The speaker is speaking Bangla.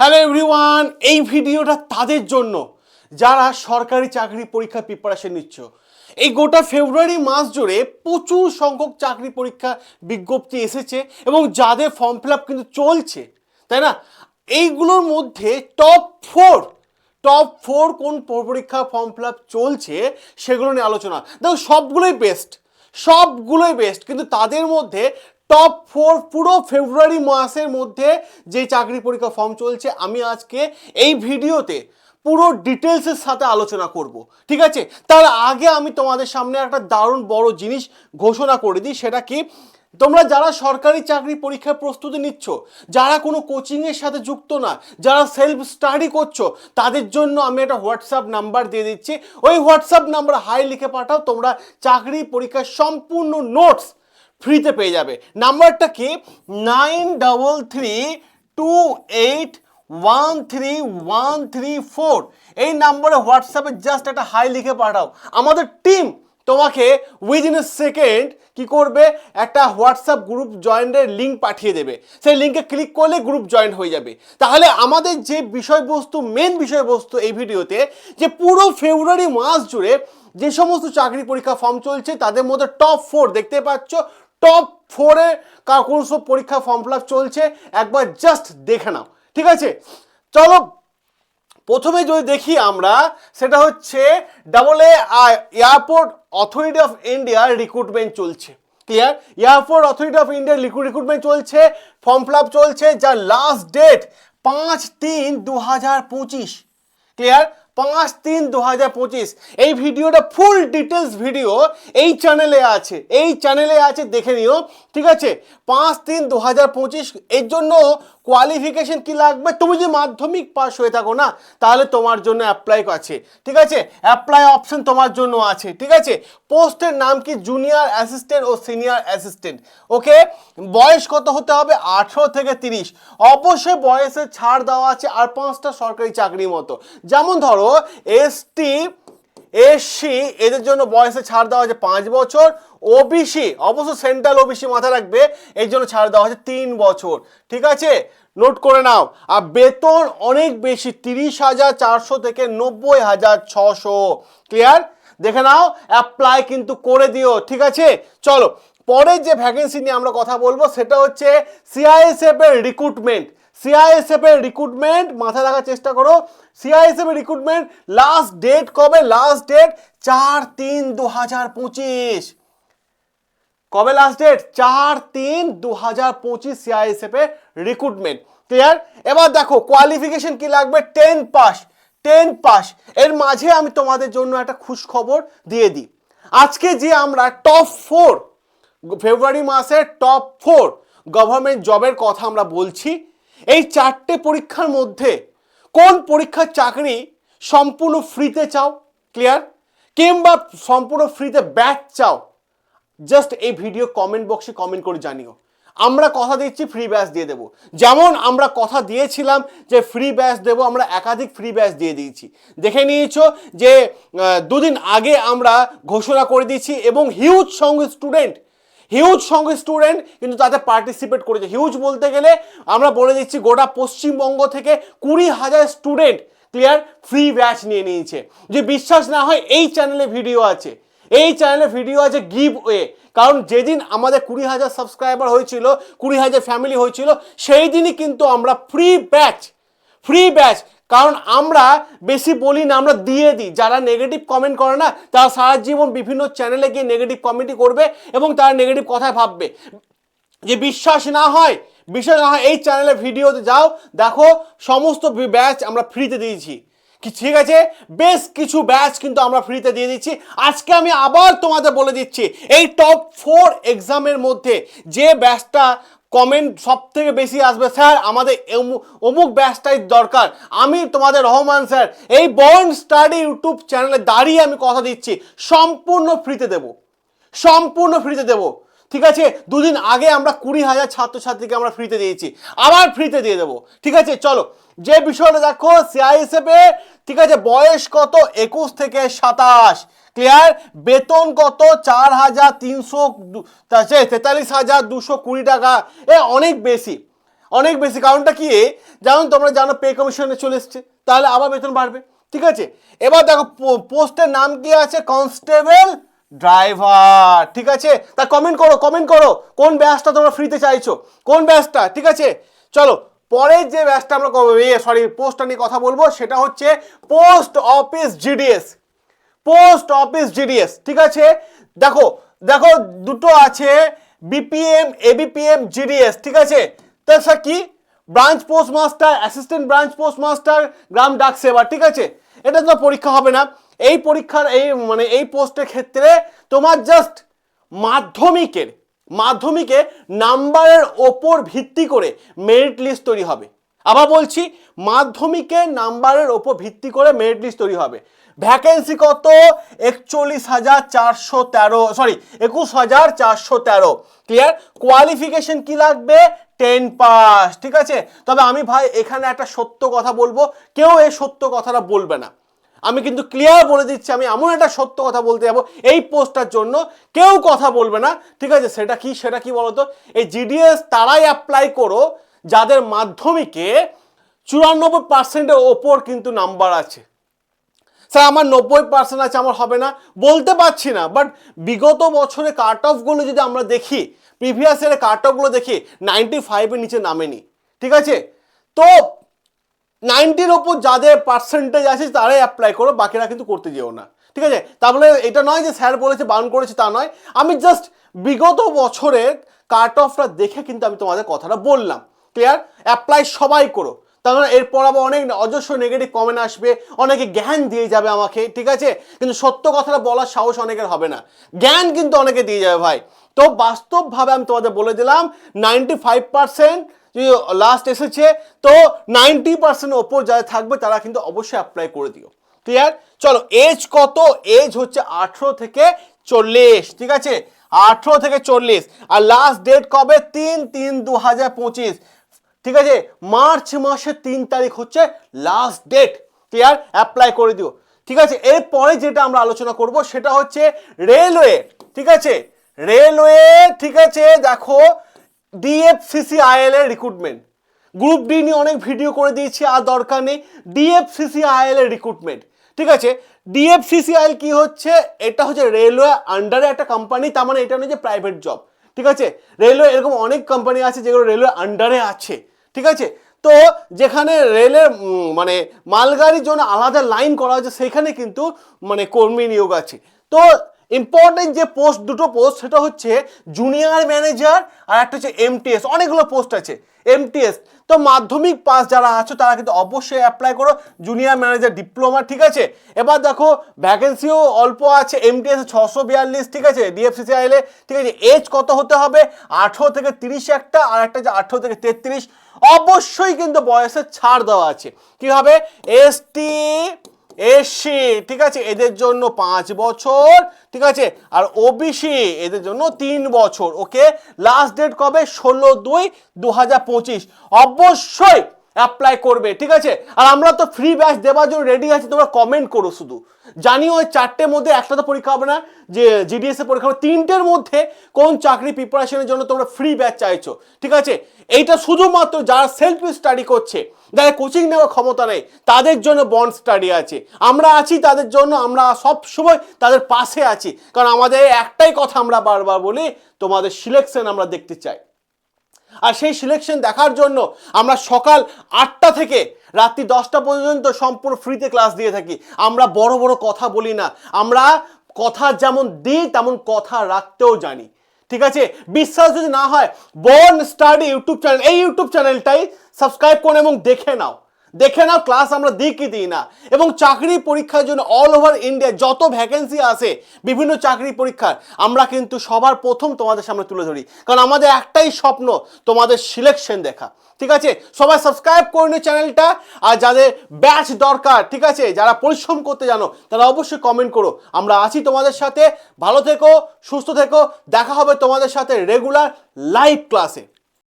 হ্যালো এভরিওয়ান এই ভিডিওটা তাদের জন্য যারা সরকারি চাকরি পরীক্ষা প্রিপারেশন নিচ্ছ। এই গোটা ফেব্রুয়ারি মাস জুড়ে প্রচুর সংখ্যক চাকরি পরীক্ষা বিজ্ঞপ্তি এসেছে এবং যাদের ফর্ম ফিল আপ কিন্তু চলছে, তাই না? এইগুলোর মধ্যে টপ ফোর টপ ফোর কোন পরীক্ষা ফর্ম ফিল আপ চলছে সেগুলো নিয়ে আলোচনা। দেখো, সবগুলোই বেস্ট সবগুলোই বেস্ট কিন্তু তাদের মধ্যে টপ ফোর পুরো ফেব্রুয়ারি মাসের মধ্যে যে চাকরি পরীক্ষা ফর্ম চলছে, আমি আজকে এই ভিডিওতে পুরো ডিটেলসের সাথে আলোচনা করব। ঠিক আছে? তার আগে আমি তোমাদের সামনে একটা দারুণ বড় জিনিস ঘোষণা করে দিই, সেটা কি? তোমরা যারা সরকারি চাকরি পরীক্ষার প্রস্তুতি নিচ্ছ, যারা কোনো কোচিংয়ের সাথে যুক্ত না, যারা সেলফ স্টাডি করছ, তাদের জন্য আমি একটা হোয়াটসঅ্যাপ নাম্বার দিয়ে দিচ্ছি। ওই হোয়াটসঅ্যাপ নাম্বার হাই লিখে পাঠাও, তোমরা চাকরি পরীক্ষার সম্পূর্ণ নোটস ফ্রিতে পেয়ে যাবে। নাম্বারটা কি? Nine double three two eight one three one three four এই নাম্বারে হোয়াটসঅ্যাপে জাস্ট একটা হাই লিখে পাঠাও। আমাদের টিম তোমাকে উইদিন এ সেকেন্ড কি করবে? একটা হোয়াটসঅ্যাপ গ্রুপ জয়েন্টের লিঙ্ক পাঠিয়ে দেবে। সেই লিঙ্কে ক্লিক করলে গ্রুপ জয়েন হয়ে যাবে। তাহলে আমাদের যে বিষয়বস্তু মেন বিষয়বস্তু এই ভিডিওতে, যে পুরো ফেব্রুয়ারি মাস জুড়ে যে সমস্ত চাকরি পরীক্ষা ফর্ম চলছে, তাদের মধ্যে টপ ফোর দেখতে পাচ্ছ। টপ ফোরে সব পরীক্ষা ফর্ম ফিল চলছে। একবার জাস্ট দেখে নাও, ঠিক আছে? চলো, প্রথমে যদি দেখি আমরা, সেটা হচ্ছে double A airport authority of ইন্ডিয়ার রিক্রুটমেন্ট চলছে। ক্লিয়ার এয়ারপোর্ট অথরিটি অফ ইন্ডিয়ার রিক্রুটমেন্ট চলছে ফর্ম ফিল চলছে, যার লাস্ট ডেট পাঁচ তিন দু হাজার পঁচিশ। ক্লিয়ার পাঁচ তিন দু হাজার পঁচিশ। এই ভিডিওটা ফুল ডিটেলস ভিডিও এই চ্যানেলে আছে। এই চ্যানেলে আছে, দেখে নিও। ঠিক আছে? পাঁচ তিন দু হাজার পঁচিশ, এর জন্য কোয়ালিফিকেশন কি লাগবে? তুমি যদি মাধ্যমিক পাস হয়ে থাকো না, তাহলে তোমার জন্য অ্যাপ্লাই আছে। ঠিক আছে? অ্যাপ্লাই অপশন তোমার জন্য আছে। ঠিক আছে? পোস্টের নাম কি? জুনিয়র অ্যাসিস্ট্যান্ট ও সিনিয়র অ্যাসিস্ট্যান্ট ওকে বয়স কত হতে হবে? আঠেরো থেকে তিরিশ। অবশ্যই বয়সে ছাড় দেওয়া আছে আর পাঁচটা সরকারি চাকরির মতো। যেমন ধরো এসটি এসসি এদের জন্য বয়সে ছাড় দেওয়া হয়েছে পাঁচ বছর। ওবিসি অবশ্য সেন্ট্রাল ওবিসি মাথায় রাখবে এই জন্য ছাড় দেওয়া হয়েছে তিন বছর। ঠিক আছে? নোট করে নাও। আর বেতন অনেক বেশি, তিরিশ হাজার চারশো থেকে নব্বই হাজার ছশো। ক্লিয়ার দেখে নাও অ্যাপ্লাই কিন্তু করে দিও, ঠিক আছে? চলো, পরের যে ভ্যাকেন্সি নিয়ে আমরা কথা বলব, সেটা হচ্ছে সিআইএসএফ এর রিক্রুটমেন্ট সিআইএসএফ এর রিক্রুটমেন্ট মাথায় রাখার চেষ্টা করো। সিআইএসএফ এর রিক্রুটমেন্ট লাস্ট ডেট কবে? লাস্ট ডেট চার তিন দু হাজার পঁচিশ। কবে লাস্ট ডেট চার তিন দু হাজার পঁচিশ সিআইএসএফ এর রিক্রুটমেন্ট ক্লিয়ার এবার দেখো কোয়ালিফিকেশন কি লাগবে? টেন পাস টেন পাস এর মাঝে আমি তোমাদের জন্য একটা খুশ খবর দিয়ে দিই। আজকে যে আমরা টপ ফোর ফেব্রুয়ারি মাসের টপ ফোর গভর্নমেন্ট জবের কথা আমরা বলছি এই চারটে পরীক্ষার মধ্যে কোন পরীক্ষার চাকরি সম্পূর্ণ ফ্রিতে চাও? ক্লিয়ার কিংবা সম্পূর্ণ ফ্রিতে ব্যাচ চাও? জাস্ট এই ভিডিও কমেন্ট বক্সে কমেন্ট করে জানিও। আমরা কথা দিচ্ছি ফ্রি ব্যাচ দিয়ে দেবো। যেমন আমরা কথা দিয়েছিলাম যে ফ্রি ব্যাচ দেবো, আমরা একাধিক ফ্রি ব্যাচ দিয়ে দিয়েছি। দেখে নিয়েছো যে দুদিন আগে আমরা ঘোষণা করে দিয়েছি এবং হিউজ সঙ্গে স্টুডেন্ট হিউজ সঙ্গে স্টুডেন্ট কিন্তু তাতে পার্টিসিপেট করেছে। হিউজ বলতে গেলে, আমরা বলে দিচ্ছি গোটা পশ্চিমবঙ্গ থেকে কুড়ি হাজার স্টুডেন্ট ক্লিয়ার ফ্রি ব্যাচ নিয়ে নিয়েছে। যে বিশ্বাস না হয়, এই চ্যানেলে ভিডিও আছে। এই চ্যানেলে ভিডিও আছে গিভ ওয়ে কারণ যেদিন আমাদের কুড়ি হাজার সাবস্ক্রাইবার হয়েছিল, কুড়ি হাজার ফ্যামিলি হয়েছিল, সেই দিনই কিন্তু আমরা ফ্রি ব্যাচ ফ্রি ব্যাচ কারণ আমরা বেশি বলি না, আমরা দিয়ে দিই। যারা নেগেটিভ কমেন্ট করে না, তারা সারা জীবন বিভিন্ন চ্যানেলে গিয়ে নেগেটিভ কমেন্টই করবে এবং তারা নেগেটিভ কথায় ভাববে। যে বিশ্বাস না হয়, বিশ্বাস না হয়, এই চ্যানেলে ভিডিওতে যাও, দেখো সমস্ত ব্যাচ আমরা ফ্রিতে দিয়েছি। কি, ঠিক আছে? বেশ কিছু ব্যাচ কিন্তু আমরা ফ্রিতে দিয়ে দিচ্ছি। আজকে আমি আবার তোমাদের বলে দিচ্ছি, এই টপ ফোর এক্সামের মধ্যে যে ব্যাচটা কমেন্ট সব থেকে বেশি আসবে। স্যার, আমাদের অমুক ব্যাচটাই দরকার। আমি তোমাদের রহমান স্যার, এই বর্ন স্টাডি ইউটিউব চ্যানেলে দাঁড়িয়ে আমি কথা দিচ্ছি। সম্পূর্ণ ফ্রিতে দেব। সম্পূর্ণ ফ্রিতে দেব। ঠিক আছে? দুদিন আগে আমরা কুড়ি হাজার ছাত্রছাত্রীকে আমরা ফ্রিতে দিয়েছি। আবার ফ্রিতে দিয়ে দেবো। ঠিক আছে? চলো। যে বিষয়টা দেখো সিআইএসএফ ঠিক আছে, বয়স কত? একুশ থেকে সাতাশ। ক্লিয়ার বেতন কত? চার হাজার তিনশো তেতাল্লিশ হাজার দুশো কুড়ি টাকা। এ, অনেক বেশি। অনেক বেশি। কারণটা কি? যেমন তোমরা জানো পে কমিশনে চলে এসছে। তাহলে আবার বেতন বাড়বে। ঠিক আছে? এবার দেখো পোস্টের নাম কি আছে? কনস্টেবল ড্রাইভার ঠিক আছে? তা কমেন্ট করো কমেন্ট করো। কোন ব্যাচটা তোমরা ফ্রিতে চাইছো? কোন ব্যাচটা ঠিক আছে? চলো। পরের যে ব্যাচটা আমরা সরি পোস্টটা নিয়ে কথা বলব, সেটা হচ্ছে post office GDS post office GDS ঠিক আছে? দেখো দেখো দুটো আছে বিপিএম এবিপিএম জিডিএস ঠিক আছে? তাছাড়া কি? Branch post master assistant branch post master গ্রাম ডাক সেবা, ঠিক আছে? এটা তো পরীক্ষা হবে না। এই পরীক্ষার, এই মানে এই পোস্টের ক্ষেত্রে তোমার জাস্ট মাধ্যমিকের মাধ্যমিকে নাম্বারের ওপর ভিত্তি করে মেরিট লিস্ট তৈরি হবে। আবার বলছি, মাধ্যমিকে নাম্বারের ওপর ভিত্তি করে মেরিট লিস্ট তৈরি হবে। ভ্যাকেন্সি কত? একচল্লিশ হাজার চারশো তেরো সরি একুশ হাজার চারশো তেরো। ক্লিয়ার কোয়ালিফিকেশন কি লাগবে? টেন পাস ঠিক আছে? তবে আমি ভাই, এখানে একটা সত্য কথা বলব। কেউ এই সত্য কথাটা বলবে না। আমি কিন্তু ক্লিয়ার বলে দিচ্ছি, আমি এমন একটা সত্য কথা বলতে যাব। এই পোস্টটার জন্য কেউ কথা বলবে না। ঠিক আছে, সেটা কি সেটা কি বলতো? এই জিডিএস তারাই অ্যাপ্লাই করো, যাদের মাধ্যমিকে চুরানব্বই পার্সেন্টের ওপর কিন্তু নাম্বার আছে। স্যার, আমার নব্বই পার্সেন্ট আছে, আমার হবে না। বলতে পারছি না বাট বিগত বছরে কাট অফগুলো যদি আমরা দেখি প্রিভিয়াস ইয়ারে কাট অফগুলো দেখি নাইনটি ফাইভের নিচে নামেনি। ঠিক আছে? তো নাইনটির ওপর যাদের পার্সেন্টেজ আছে, তারাই অ্যাপ্লাই করো, বাকিরা কিন্তু করতে যেও না। ঠিক আছে? তাহলে এটা নয় যে স্যার বলেছে বারণ করেছে, তা নয়। আমি জাস্ট বিগত বছরের কাট অফটা দেখে কিন্তু আমি তোমাদের কথাটা বললাম। ক্লিয়ার অ্যাপ্লাই সবাই করো। তার মানে এরপর আবার অনেক অজস্র নেগেটিভ কমেন্ট আসবে, অনেকে জ্ঞান দিয়ে যাবে আমাকে, ঠিক আছে? কিন্তু সত্য কথাটা বলার সাহস অনেকের হবে না। জ্ঞান কিন্তু অনেকে দিয়ে যাবে ভাই। তো বাস্তবভাবে আমি তোমাদের বলে দিলাম নাইনটি ফাইভ পার্সেন্ট যদি লাস্ট এসেছে, তো নাইনটি পার্সেন্ট ওপর যারা থাকবে, তারা কিন্তু অবশ্যই অ্যাপ্লাই করে দিও। ক্লিয়ার চলো এজ কত? এজ হচ্ছে আঠেরো থেকে চল্লিশ, ঠিক আছে? আঠেরো থেকে চল্লিশ। আর লাস্ট ডেট কবে? তিন তিন দু হাজার পঁচিশ। ঠিক আছে? মার্চ মাসের তিন তারিখ হচ্ছে লাস্ট ডেট ক্লিয়ার অ্যাপ্লাই করে দিও। ঠিক আছে? এরপরে যেটা আমরা আলোচনা করব, সেটা হচ্ছে রেলওয়ে ঠিক আছে? রেলওয়ে ঠিক আছে? দেখো ডিএফসিসিআইএল এর রিক্রুটমেন্ট গ্রুপ ডি নিয়ে অনেক ভিডিও করে দিয়েছি, আর দরকার নেই ডিএফসিসিআইএল এর রিক্রুটমেন্ট ঠিক আছে? ডিএফসিসিআইএল কি হচ্ছে? এটা হচ্ছে রেলওয়ে আন্ডারে একটা কোম্পানি তার মানে এটা নয় যে প্রাইভেট জব ঠিক আছে? রেলওয়ে এরকম অনেক কোম্পানি আছে যেগুলো রেলওয়ে আন্ডারে আছে। ঠিক আছে? তো যেখানে রেলের মানে মালগাড়ির জন্য আলাদা লাইন করা হয়েছে, সেখানে কিন্তু মানে কর্মী নিয়োগ আছে। তো ইম্পর্টেন্ট যে পোস্ট দুটো পোস্ট সেটা হচ্ছে জুনিয়র ম্যানেজার আর একটা হচ্ছে এমটিএস অনেকগুলো পোস্ট আছে। এমটিএস তো মাধ্যমিক পাস যারা আছো, তারা কিন্তু অবশ্যই অ্যাপ্লাই করো। জুনিয়র ম্যানেজার ডিপ্লোমা ঠিক আছে? এবার দেখো ভ্যাকেন্সিও অল্প আছে। এমটিএস ছশো বিয়াল্লিশ, ঠিক আছে? ডিএফসিসিআইএলে ঠিক আছে? এজ কত হতে হবে? আঠেরো থেকে তিরিশ একটা, আর একটা যে আঠেরো থেকে তেত্রিশ। অবশ্যই কিন্তু বয়সের ছাড় দেওয়া আছে। কি হবে? এসটি এসসি ঠিক আছে? এদের জন্য পাঁচ বছর, ঠিক আছে? আর ওবিসি এদের জন্য তিন বছর, ওকে? লাস্ট ডেট কবে? ষোলো দুই দু অবশ্যই অ্যাপ্লাই করবে, ঠিক আছে? আর আমরা তো ফ্রি ব্যাচ দেওয়ার জন্য রেডি আছি, তোমরা কমেন্ট করো শুধু। জানিও ওই চারটের মধ্যে একটা তো পরীক্ষা হবে না, যে জিডিএস এর পরীক্ষা হবে। তিনটের মধ্যে কোন চাকরি প্রিপারেশনের জন্য তোমরা ফ্রি ব্যাচ চাইছো, ঠিক আছে? এইটা শুধুমাত্র যারা সেলফ স্টাডি করছে যারা কোচিং নেওয়ার ক্ষমতা নেই, তাদের জন্য বন্ড স্টাডি আছে। আমরা আছি তাদের জন্য, আমরা সব সময় তাদের পাশে আছি। কারণ আমাদের একটাই কথা আমরা বারবার বলি, তোমাদের সিলেকশন আমরা দেখতে চাই। আর সেই সিলেকশন দেখার জন্য আমরা সকাল আটটা থেকে রাত্রি দশটা পর্যন্ত সম্পূর্ণ ফ্রিতে ক্লাস দিয়ে থাকি। আমরা বড় বড় কথা বলি না। আমরা কথা যেমন দিই, তেমন কথা রাখতেও জানি। ঠিক আছে? বিশ্বাস যদি না হয় বর্ন স্টাডি ইউটিউব চ্যানেল এই ইউটিউব চ্যানেলটাই সাবস্ক্রাইব করুন এবং দেখে নাও। দেখে নাও ক্লাস আমরা দিই কি দিই না। এবং চাকরি পরীক্ষার জন্য অল ওভার ইন্ডিয়া যত ভ্যাকেন্সি আসে বিভিন্ন চাকরি পরীক্ষার, আমরা কিন্তু সবার প্রথম তোমাদের সামনে তুলে ধরি। কারণ আমাদের একটাই স্বপ্ন, তোমাদের সিলেকশন দেখা। ঠিক আছে? সবাই সাবস্ক্রাইব করে নিও চ্যানেলটা আর যাদের ব্যাচ দরকার, ঠিক আছে? যারা পরিশ্রম করতে জানো, তারা অবশ্যই কমেন্ট করো। আমরা আছি তোমাদের সাথে। ভালো থেকো, সুস্থ থেকো। দেখা হবে তোমাদের সাথে রেগুলার লাইভ ক্লাসে